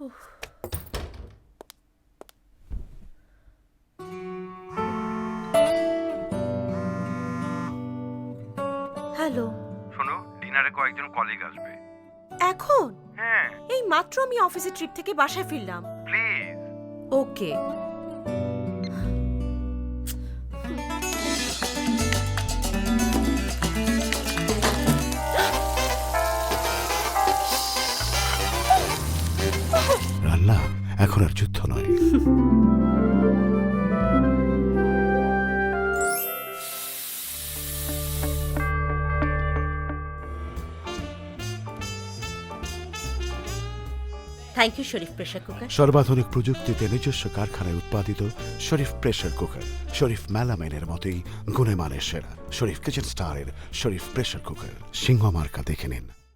Hello. শোনো ডিনারে কয়েকজন কলিগ আসবে। এখন? হ্যাঁ। এই মাত্র আমি অফিসের ট্রিপ থেকে বাসায় ফিরলাম। প্লিজ ওকে রান্না এখন আর যুদ্ধ নয়। Thank you Sharif pressure cooker সর্বাধুনিক প্রযুক্তিতে নিজস্ব কারখানায় উৎপাদিত শরীফ প্রেসার কুকার শরীফ ম্যালামেনের মতোই গুণে মানের সেরা শরীফ কিচেন স্টারের শরীফ প্রেসার কুকার সিংহ মার্কা দেখে নিন।